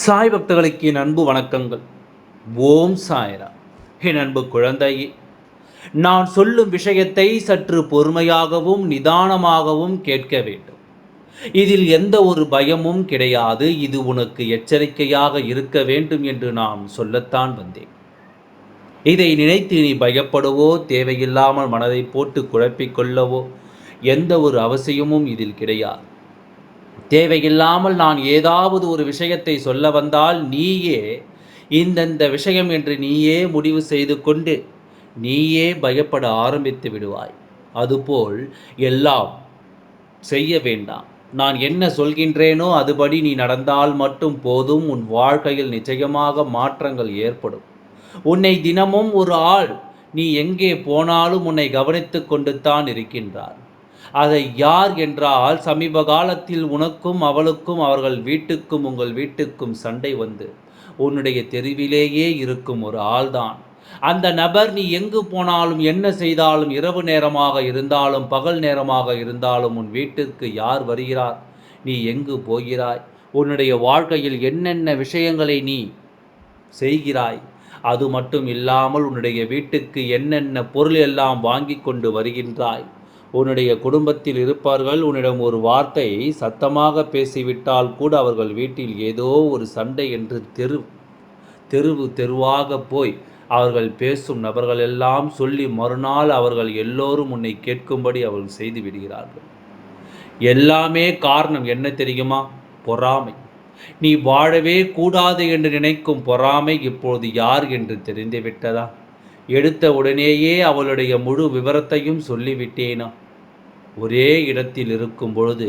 சாய் பக்தர்களுக்கு என் அன்பு வணக்கங்கள். ஓம் சாய்ரா. என் அன்பு குழந்தையே நான் சொல்லும் விஷயத்தை சற்று பொறுமையாகவும் நிதானமாகவும் கேட்க வேண்டும். இதில் எந்த ஒரு பயமும் கிடையாது. இது உனக்கு எச்சரிக்கையாக இருக்க வேண்டும் என்று நான் சொல்லத்தான் வந்தேன். இதை நினைத்து நீ பயப்படவோ தேவையில்லாமல் மனதை போட்டு குழப்பிக் கொள்ளவோ எந்த ஒரு அவசியமும் இதில் கிடையாது. தேவையில்லாமல் நான் ஏதாவது ஒரு விஷயத்தை சொல்ல வந்தால் நீயே இந்தந்த விஷயம் என்று நீயே முடிவு செய்து கொண்டு நீயே பயப்பட ஆரம்பித்து விடுவாய். அதுபோல் எல்லாம் செய்ய வேண்டாம். நான் என்ன சொல்கின்றேனோ அதுபடி நீ நடந்தால் மட்டும் போதும். உன் வாழ்க்கையில் நிச்சயமாக மாற்றங்கள் ஏற்படும். உன்னை தினமும் ஒரு ஆள் நீ எங்கே போனாலும் உன்னை கவனித்து கொண்டு தான் இருக்கின்றார். அதை யார் என்றால் சமீப காலத்தில் உனக்கும் அவளுக்கும் அவர்கள் வீட்டுக்கும் உங்கள் வீட்டுக்கும் சண்டை வந்து உன்னுடைய தெருவிலேயே இருக்கும் ஒரு ஆள்தான். அந்த நபர் நீ எங்கு போனாலும் என்ன செய்தாலும் இரவு நேரமாக இருந்தாலும் பகல் நேரமாக இருந்தாலும் உன் வீட்டிற்கு யார் வருகிறார்? நீ எங்கு போகிறாய்? உன்னுடைய வாழ்க்கையில் என்னென்ன விஷயங்களை நீ செய்கிறாய்? அது மட்டும் இல்லாமல் உன்னுடைய வீட்டுக்கு என்னென்ன பொருள் எல்லாம் வாங்கி கொண்டு வருகின்றாய்? உன்னுடைய குடும்பத்தில் இருப்பார்கள். உன்னிடம் ஒரு வார்த்தை சத்தமாக பேசிவிட்டால் கூட அவர்கள் வீட்டில் ஏதோ ஒரு சண்டை என்று தெரு தெருவு தெருவாக போய் அவர்கள் பேசும் நபர்கள் எல்லாம் சொல்லி மறுநாள் அவர்கள் எல்லோரும் உன்னை கேட்கும்படி அவர்கள் செய்து விடுகிறார்கள். எல்லாமே காரணம் என்ன தெரியுமா? பொறாமை. நீ வாழவே கூடாது என்று நினைக்கும் பொறாமை இப்போது யார் என்று தெரிந்துவிட்டதா எடுத்த உடனேயே அவளுடைய முழு விவரத்தையும் சொல்லிவிட்டேனா? ஒரே இடத்தில் இருக்கும் பொழுது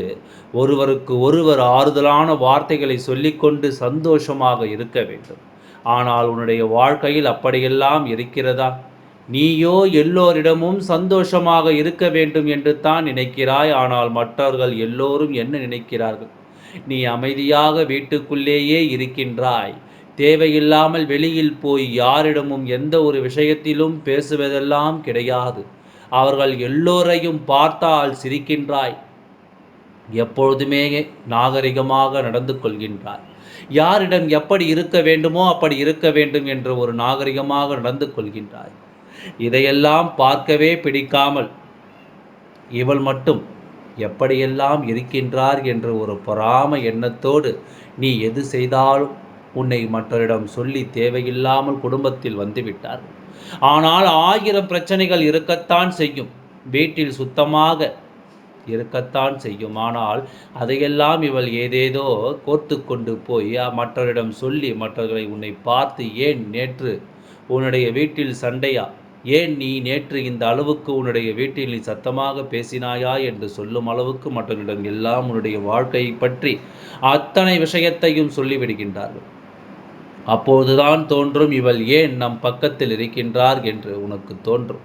ஒருவருக்கு ஒருவர் ஆறுதலான வார்த்தைகளை சொல்லிக்கொண்டு சந்தோஷமாக இருக்க வேண்டும். ஆனால் உன்னுடைய வாழ்க்கையில் அப்படியெல்லாம் இருக்கிறதா? நீயோ எல்லோரிடமும் சந்தோஷமாக இருக்க வேண்டும் என்று தான் நினைக்கிறாய். ஆனால் மற்றவர்கள் எல்லோரும் என்ன நினைக்கிறார்கள்? நீ அமைதியாக வீட்டுக்குள்ளேயே இருக்கின்றாய். தேவையில்லாமல் வெளியில் போய் யாரிடமும் எந்த ஒரு விஷயத்திலும் பேசுவதெல்லாம் கிடையாது. அவர்கள் எல்லோரையும் பார்த்தால் சிரிக்கின்றாய். எப்பொழுதுமே நாகரிகமாக நடந்து கொள்கின்றாய் யாரிடம் எப்படி இருக்க வேண்டுமோ அப்படி இருக்க வேண்டும் என்று ஒரு நாகரிகமாக நடந்து கொள்கின்றாய். இதையெல்லாம் பார்க்கவே பிடிக்காமல் இவள் மட்டும் எப்படியெல்லாம் இருக்கின்றார் என்ற ஒரு பொறாம எண்ணத்தோடு நீ எது செய்தாலும் உன்னை மற்றவரிடம் சொல்லி தேவையில்லாமல் குடும்பத்தில் வந்துவிட்டார்கள் ஆனால் ஆயிரம் பிரச்சனைகள் இருக்கத்தான் செய்யும். வீட்டில் சுத்தமாக இருக்கத்தான் செய்யும். ஆனால் அதையெல்லாம் இவள் ஏதேதோ கோர்த்து கொண்டு போய் மற்றவரிடம் சொல்லி மற்றவர்களை உன்னை பார்த்து ஏன் நேற்று உன்னுடைய வீட்டில் சண்டையா? ஏன் நீ நேற்று இந்த அளவுக்கு உன்னுடைய வீட்டில் நீ சத்தமாக பேசினாயா என்று சொல்லும் அளவுக்கு மற்றவர்களிடம் எல்லாம் உன்னுடைய வாழ்க்கையை பற்றி அத்தனை விஷயத்தையும் சொல்லிவிடுகின்றார்கள். அப்போதுதான் தோன்றும் இவள் ஏன் நம் பக்கத்தில் இருக்கின்றார் என்று உனக்கு தோன்றும்.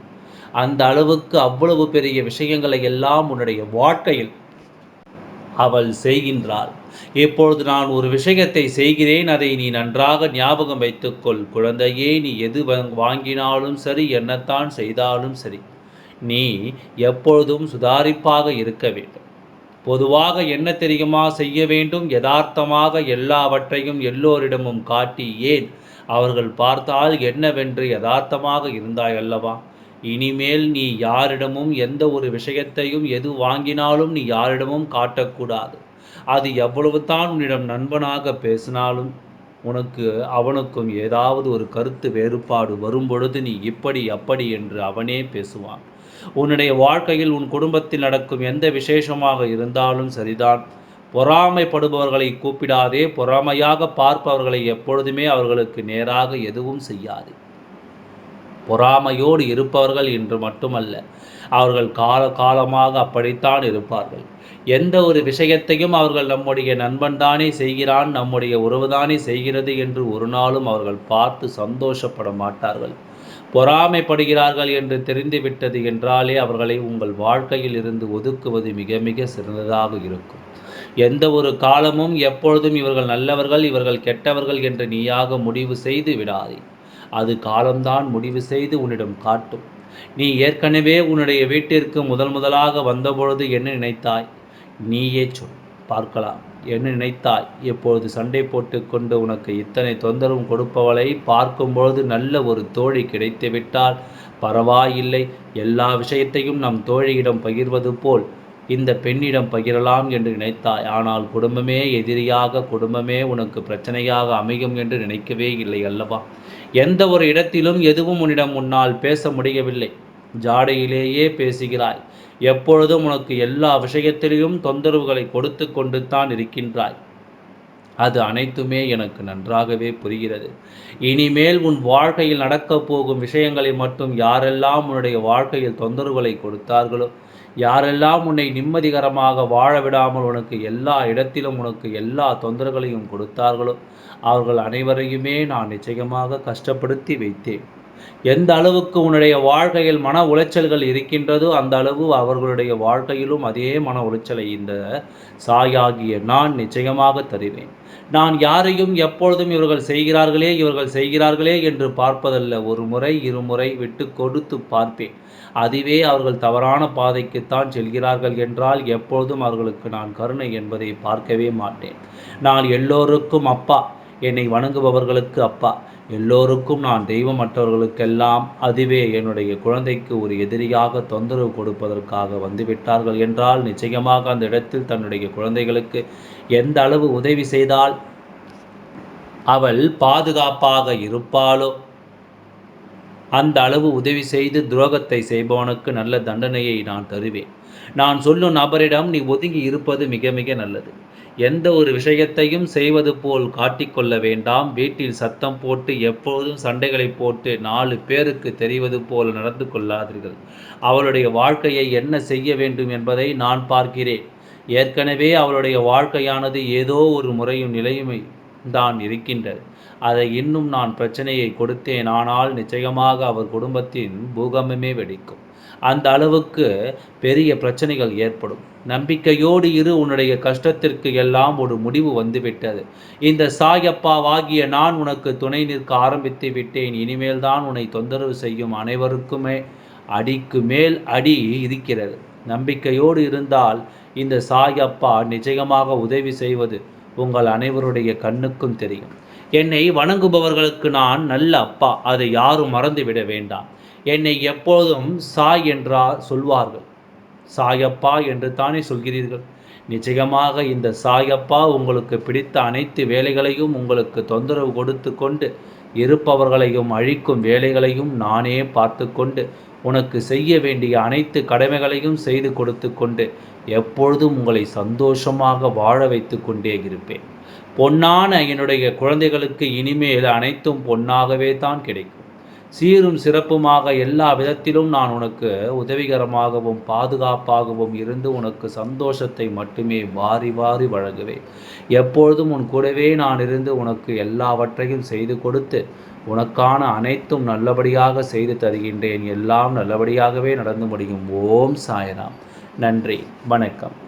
அந்த அளவுக்கு அவ்வளவு பெரிய விஷயங்களை எல்லாம் உன்னுடைய வாழ்க்கையில் அவள் செய்கின்றாள். இப்பொழுது நான் ஒரு விஷயத்தை செய்கிறேன் அதை நீ நன்றாக ஞாபகம் வைத்துக்கொள். குழந்தையே நீ எது வாங்கினாலும் சரி என்னத்தான் செய்தாலும் சரி நீ எப்பொழுதும் சுதாரிப்பாக இருக்க வேண்டும். பொதுவாக என்ன தெரியுமா செய்ய வேண்டும்? யதார்த்தமாக எல்லாவற்றையும் எல்லோரிடமும் காட்டி ஏன்? அவர்கள் பார்த்தால் என்னவென்று யதார்த்தமாக இருந்தாய் அல்லவா? இனிமேல் நீ யாரிடமும் எந்த ஒரு விஷயத்தையும் எது வாங்கினாலும் நீ யாரிடமும் காட்டக்கூடாது. அது எவ்வளவு தான் உன்னிடம் நண்பனாக பேசினாலும் உனக்கு அவனுக்கும் ஏதாவது ஒரு கருத்து வேறுபாடு வரும்பொழுது நீ இப்படி அப்படி என்று அவனே பேசுவான். உன்னுடைய வாழ்க்கையில் உன் குடும்பத்தில் நடக்கும் எந்த விசேஷமாக இருந்தாலும் சரிதான். பொறாமைப்படுபவர்களை கூப்பிடாதே பொறாமையாக பார்ப்பவர்களை எப்பொழுதுமே அவர்களுக்கு நேராக எதுவும் செய்யாது. பொறாமையோடு இருப்பவர்கள் என்று மட்டுமல்ல அவர்கள் கால காலமாக அப்படித்தான் இருப்பார்கள். எந்த ஒரு விஷயத்தையும் அவர்கள் நம்முடைய நண்பன்தானே செய்கிறான் நம்முடைய உறவுதானே செய்கிறது என்று ஒரு நாளும் அவர்கள் பார்த்து சந்தோஷப்பட மாட்டார்கள். பொறாமைப்படுகிறார்கள் என்று தெரிந்துவிட்டது என்றாலே அவர்களை உங்கள் வாழ்க்கையில் இருந்து ஒதுக்குவது மிக மிக சிறந்ததாக இருக்கும். எந்த ஒரு காலமும் எப்பொழுதும் இவர்கள் நல்லவர்கள் இவர்கள் கெட்டவர்கள் என்று நீயாக முடிவு செய்து விடாதே. அது காலம்தான் முடிவு செய்து உன்னிடம் காட்டும். நீ ஏற்கனவே உன்னுடைய வீட்டிற்கு முதல் முதலாக வந்தபொழுது என்ன நினைத்தாய்? நீயே சொல். பார்க்கலாம். என்ன நினைத்தாய்? இப்பொழுது சண்டை போட்டுக்கொண்டு உனக்கு இத்தனை தொந்தரவும் கொடுப்பவளை பார்க்கும்பொழுது நல்ல ஒரு தோழி கிடைத்துவிட்டால் பரவாயில்லை எல்லா விஷயத்தையும் நம் தோழியிடம் பகிர்வது போல் இந்த பெண்ணிடம் பகிரலாம் என்று நினைத்தாய். ஆனால் குடும்பமே எதிரியாக குடும்பமே உனக்கு பிரச்சனையாக அமையும் என்று நினைக்கவே இல்லை அல்லவா? எந்த ஒரு இடத்திலும் எதுவும் உன்னிடம் உன்னால் பேச முடியவில்லை. ஜாடையிலேயே பேசுகிறாய். எப்பொழுதும் உனக்கு எல்லா விஷயத்திலையும் தொந்தரவுகளை கொடுத்து கொண்டு தான் இருக்கின்றாய். அது அனைத்துமே எனக்கு நன்றாகவே புரிகிறது. இனிமேல் உன் வாழ்க்கையில் நடக்கப் போகும் விஷயங்களை மட்டும் யாரெல்லாம் உன்னுடைய வாழ்க்கையில் தொந்தரவுகளை கொடுத்தார்களோ யாரெல்லாம் உன்னை நிம்மதிகரமாக வாழ விடாமல் உனக்கு எல்லா இடத்திலும் உனக்கு எல்லா தொந்தரவுகளையும் கொடுத்தார்களோ அவர்கள் அனைவரையுமே நான் நிச்சயமாக கஷ்டப்படுத்தி வைத்தேன். எந்த அளவுக்கு உன்னுடைய வாழ்க்கையில் மன உளைச்சல்கள் இருக்கின்றதோ அந்த அளவு அவர்களுடைய வாழ்க்கையிலும் அதே மன உளைச்சலை இந்த சாயாகிய நான் நிச்சயமாக தருவேன். நான் யாரையும் எப்பொழுதும் இவர்கள் செய்கிறார்களே இவர்கள் செய்கிறார்களே என்று பார்ப்பதல்ல. ஒரு முறை இருமுறை விட்டு கொடுத்து பார்ப்பேன். அதுவே அவர்கள் தவறான பாதைக்குத்தான் செல்கிறார்கள் என்றால் எப்பொழுதும் அவர்களுக்கு நான் கருணை என்பதை பார்க்கவே மாட்டேன். நான் எல்லோருக்கும் அப்பா. என்னை வணங்குபவர்களுக்கு அப்பா. எல்லோருக்கும் நான் தெய்வமற்றவர்களுக்கெல்லாம் அதுவே என்னுடைய குழந்தைக்கு ஒரு எதிரியாக தொந்தரவு கொடுப்பதற்காக வந்துவிட்டார்கள் என்றால் நிச்சயமாக அந்த இடத்தில் தன்னுடைய குழந்தைகளுக்கு எந்த அளவு உதவி செய்தால் அவள் பாதுகாப்பாக இருப்பாளோ? அந்த அளவு உதவி செய்து துரோகத்தை செய்பவனுக்கு நல்ல தண்டனையை நான் தருவேன். நான் சொல்லும் நபரிடம் நீ ஒதுங்கி இருப்பது மிக மிக நல்லது. எந்த ஒரு விஷயத்தையும் செய்வது போல் காட்டிக்கொள்ள வேண்டாம். வீட்டில் சத்தம் போட்டு எப்போதும் சண்டைகளை போட்டு நாலு பேருக்கு தெரிவது போல் நடந்து கொள்ளாதீர்கள். அவளுடைய வாழ்க்கையை என்ன செய்ய வேண்டும் என்பதை நான் பார்க்கிறேன். ஏற்கனவே அவளுடைய வாழ்க்கையானது ஏதோ ஒரு முறையும் நிலையுமை தான் இருக்கின்றது. அதை இன்னும் நான் பிரச்சனையை கொடுத்தேன். ஆனால் நிச்சயமாக அவர் குடும்பத்தின் பூகம்பமே வெடிக்கும். அந்த அளவுக்கு பெரிய பிரச்சனைகள் ஏற்படும். நம்பிக்கையோடு இரு உன்னுடைய கஷ்டத்திற்கு எல்லாம் ஒரு முடிவு வந்துவிட்டது. இந்த சாயப்பாவாகிய நான் உனக்கு துணை நிற்க ஆரம்பித்து விட்டேன். இனிமேல் தான் உன்னை தொந்தரவு செய்யும் அனைவருக்குமே அடிக்கு மேல் அடி இருக்கிறது. நம்பிக்கையோடு இருந்தால் இந்த சாயப்பா நிச்சயமாக உதவி செய்வது உங்கள் அனைவருடைய கண்ணுக்கும் தெரியும். என்னை வணங்குபவர்களுக்கு நான் நல்ல அப்பா. அதை யாரும் மறந்துவிட வேண்டாம். என்னை எப்போதும் சாய் என்றா சொல்வார்கள். சாயப்பா என்று தானே சொல்கிறீர்கள். நிச்சயமாக இந்த சாயப்பா உங்களுக்கு பிடித்த அனைத்து வேலைகளையும் உங்களுக்கு தொந்தரவு கொடுத்து கொண்டு இருப்பவர்களையும் அழிக்கும் வேலைகளையும் நானே பார்த்து கொண்டு உனக்கு செய்ய வேண்டிய அனைத்து கடமைகளையும் செய்து கொடுத்து கொண்டு எப்பொழுதும் உங்களை சந்தோஷமாக வாழ வைத்து கொண்டே இருப்பேன். பொன்னான என்னுடைய குழந்தைகளுக்கு இனிமேல் அனைத்தும் பொன்னாகவே தான் கிடைக்கும். சீரும் சிறப்புமாக எல்லா விதத்திலும் நான் உனக்கு உதவிகரமாகவும் பாதுகாப்பாகவும் இருந்து உனக்கு சந்தோஷத்தை மட்டுமே வாரி வாரி வழங்குவேன். எப்பொழுதும் உன் கூடவே நான் இருந்து உனக்கு எல்லாவற்றையும் செய்து கொடுத்து உனக்கான அனைத்தும் நல்லபடியாக செய்து தருகின்றேன். எல்லாம் நல்லபடியாகவே நடந்து முடியும். ஓம் சாயராம். நன்றி. வணக்கம்.